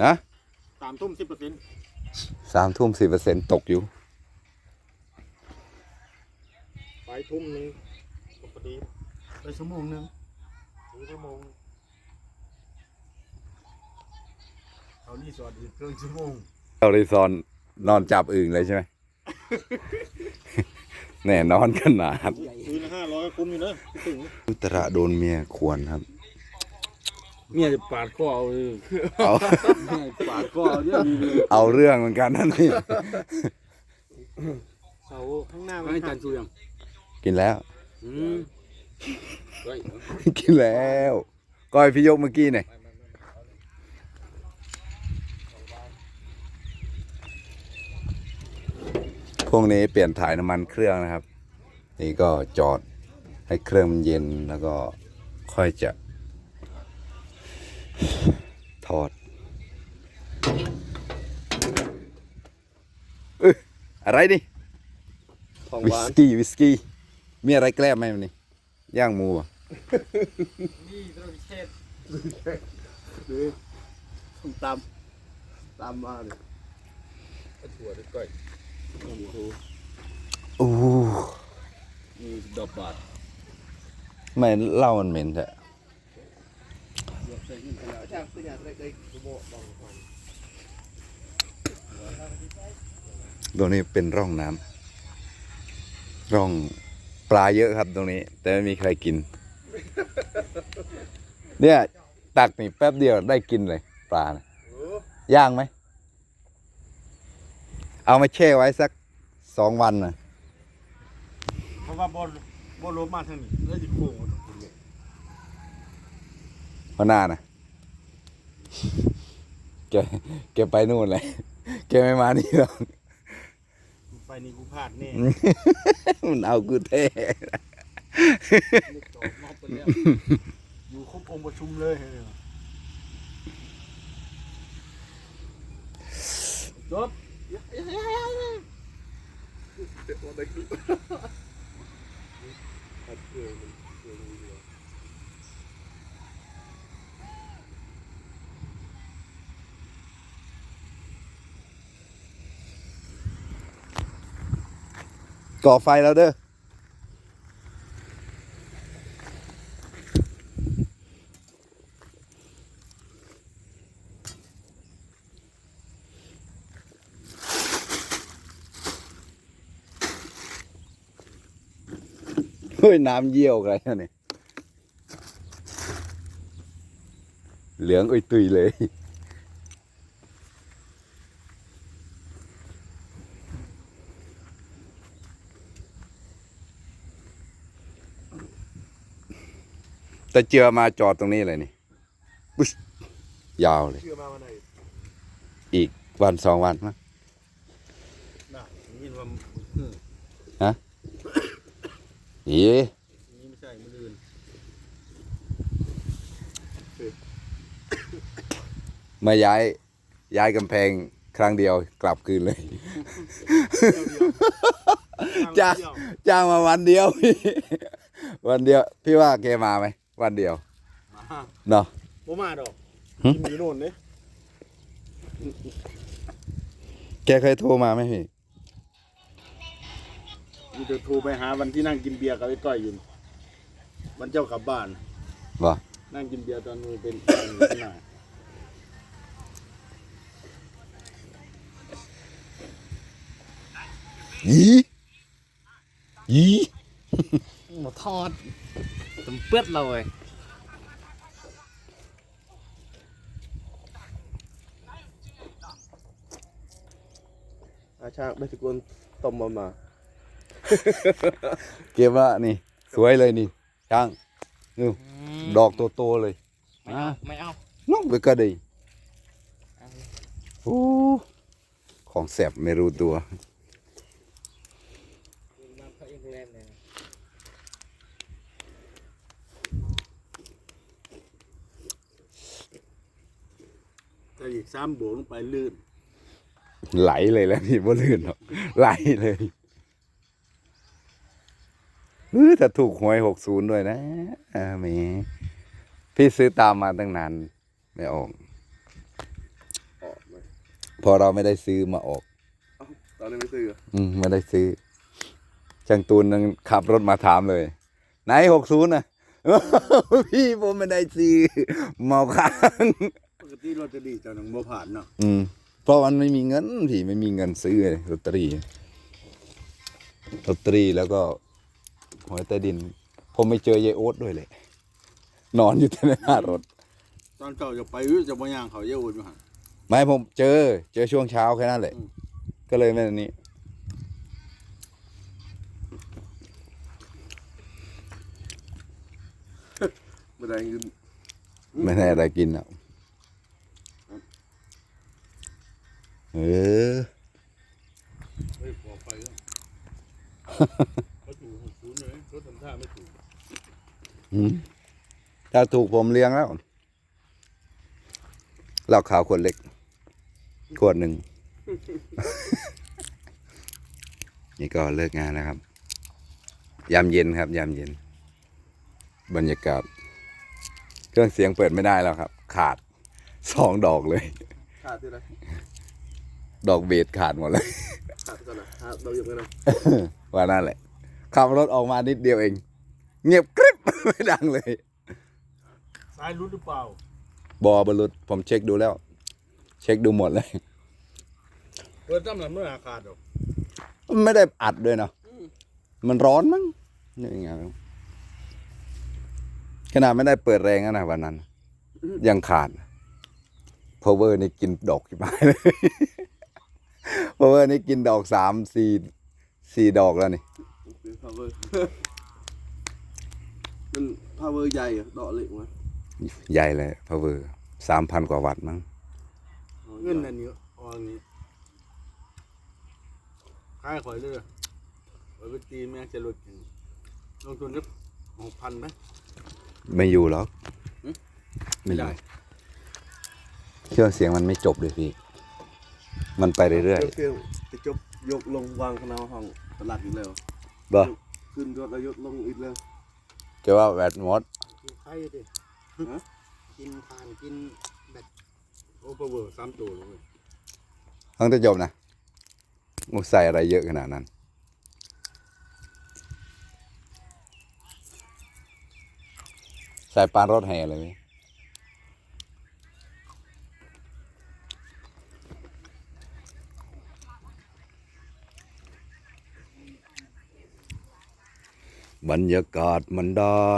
นะสามทุ่มสิบเปอร์เซ็นต์สามทุ่มสิบเปอร์เซ็นตกอยู่ไปทุ่มหนึงพอดีไปชั่วโมงหนึงถึงชั่วโมงเอานี่สอดอีกครึ่งชั่วโมงเราเลยซอนนอนจับอึ่งเลยใช่ไหม แน่นอนขนาดคืนละห้าร้อยคุ้มอยู่นะถึง อุตระโดนเมียควรครับ เมียจะปาดคอเอาเลยเอา ปาดคอเอาเนี่ยดีเลยเอาเรื่องเหมือนกันนั่นนี่ เสาข้างหน้ามัให้นจัหันกชูยังกินแล้ว อืมเฮ้ยกินแล้วก้อยพี่ยกเมื่อกี้เนี่ยพวกนี้เปลี่ยนถ่ายน้ำมันเครื่องนะครับ นี่ก็จอดให้เครื่องมันเย็นแล้วก็ค่อยจะถ อดเอยอะไรนี่ของวิหวาสนกี้วิสกี้มีอะไรแกล้มไหมมันนี่ย่างหมูอะนี่ต้องเช็ดส้มตำตำมาเลยถั่วด้วยก้อยโอ้โหโอ้มีดอกบาทไม่เหล้ามันเหม็นแท้ ตรงนี้เป็นร่องน้ำร่องปลาเยอะครับตรงนี้ แต่ไม่มีใครกิน เนี่ย ตักนี่แป๊บเดียวได้กินเลย ปลานะย่างไหม เอามาแช่ไว้สักสองวันนะเพราะว่าบอลบอลลบมาทางนี้แล้วจะโค้ง มาตรงนี้พอหน้านะแกแกไปนู่นเลยแกไม่มานี่หรอกไปนี่กูพลาดแน่มันเอากูเท่จอกนอกไปแล้วอยู่ครบองค์ประชุมเลยจบก่ ก่อไฟแล้วเด้อเฮ้ยน้ำเยี่ยวอะไรเนี่ยเหลืองอุ้ยตุยเลย แต่เจือมาจอดตรงนี้เลยนี่ปุ๊ชยาวเลย เชื่อมาวันไหนอีกวันสองวันมั้งน่ะยินว่าเอ๊ะนี่ไม่ใช่มืออื่นมาย้าย ย้ายกำแพงครั้งเดียวกลับคืนเลย จ้าจ้างมาวันเดียวพี่วันเดียว พี่ว่าแกมาไหม วันเดียวมาเนาะบ่มาดอกหึกินอยู่โน่นเด้แกเคยโทรมาไหมพี่มีจะโทรไปหาวันที่นั่งกินเบียร์กับไอ้ก้อยอยู่วันเจ้ากลับบ้านบ่นั่งกินเบียร์ตอนมือเป็นขนาดยียีหมดทอด ตำเปื้อนเราเลยอาชาไม่ตะกวนต้มมามา เก็บว่านี่ สวยเลยนี่ช่างนี่ดอกโตๆเลยไม่เอาไม่เอาน้องไปก็ดีโอ้ของแสบไม่รู้ตัว น้ำเขาเองแรงเลย แต่อีกสามโบกลงไปลื่น ไหลเลยแล้วพี่บ่ลื่นหรอกไหลเลยเออแต่ถูกหวยหกศูนย์ด้วยนะอ่าแหมพี่ซื้อตามมาตั้งนานไม่ออกพอเราไม่ได้ซื้อมาออก เอ้าตอนนี้ไม่ซื้อเหรออืมไม่ได้ซื้อช่างตูนยังขับรถมาถามเลย ไหนหกศูนย์นะ พี่ผมไม่ได้ซื้อเมาค้างป กติรถจะดีเจ้าหนังบ่ผ่านเนาะอืมเพราะมันไม่มีเงินพี่ไม่มีเงินซื้อเลยลอตเตอรี่ลอตเตอรี่แล้วก็หวยใต้ดิน ผมไม่เจอยายโอ๊ตด้วยเลย นอนอยู่ที่หน้ารถ ตอนเก่าจะไปอื้อจะบ่ย่างเขาเยอะอุ่นมาหั่น ไม่ผมเจอ เจอช่วงเช้าแค่นั้นแหละ อืม ก็เลยไม่อันนี้ บ่ได้เงินไม่ได้อะไรกินอะ เออเฮ้ยบอไปแล้วเขาถูกหกศูนย์เลยเขาทำท่าไม่ถูกอืมถ้าถูกผมเลี้ยงแล้วเหล้าขาวขวดเล็ก ขวดหนึ่ง นี่ก็เลิกงานนะครับ ยามเย็นครับ ยามเย็น บรรยากาศ เครื่องเสียงเปิดไม่ได้แล้วครับ ขาดสองดอกเลย ขาดที่ไร ดอกเบสขาดหมดเลยขาดก่อนนะขาดเราอยู่กันนะว่านั่นแหละขับรถออกมานิดเดียวเอง เงียบกริบไม่ดังเลยซ้ายรุดหรือเปล่าบอบรรลุผมเช็คดูแล้ว เช็คดูหมดเลยเปิดตั้งแต่เมื่ออาคาดหรอกไม่ได้อัดด้วยเนาะมันร้อนมั้งนี่ไงขนาดไม่ได้เปิดแรงนะนะวันนั้น ยังขาด power นี่กินดอกที่บ้านเลย power นี่กินดอกสามสี่สี่ดอกแล้วนี่เป็น power มัน power ใหญ่อะดอกเหล็กมั้ยใหญ่เลย power สามพันกว่าวัตต์มั้งเงินอันนี้เอาอันนี้ค่ายข่อยเลยข่อยไปตีแม่งจะลดกันลงทุนสักหกพันไหมไม่อยู่หรอกไม่ได้เครื่องเสียงมันไม่จบเลยพี่ มันไปเรื่อยเครื่องจะจบยกลงวางคณะห้องตลาดอีกแล้วๆบ่ขึ้นรถแล้วยกลงอีกแล้วจะว่าแบตหมดกินไข่ดิฮะกินทานกินแบตโอเปอร์เวอร์สามตัวเลยทั้งจะจบนะงูใส่อะไรเยอะขนาดนั้น ใส่ปานรถแห่เลยไหม บรรยากาศมันได้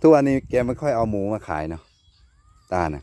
ทุกวันนี้แกไม่ค่อยเอาหมูมาขายเนาะตานะ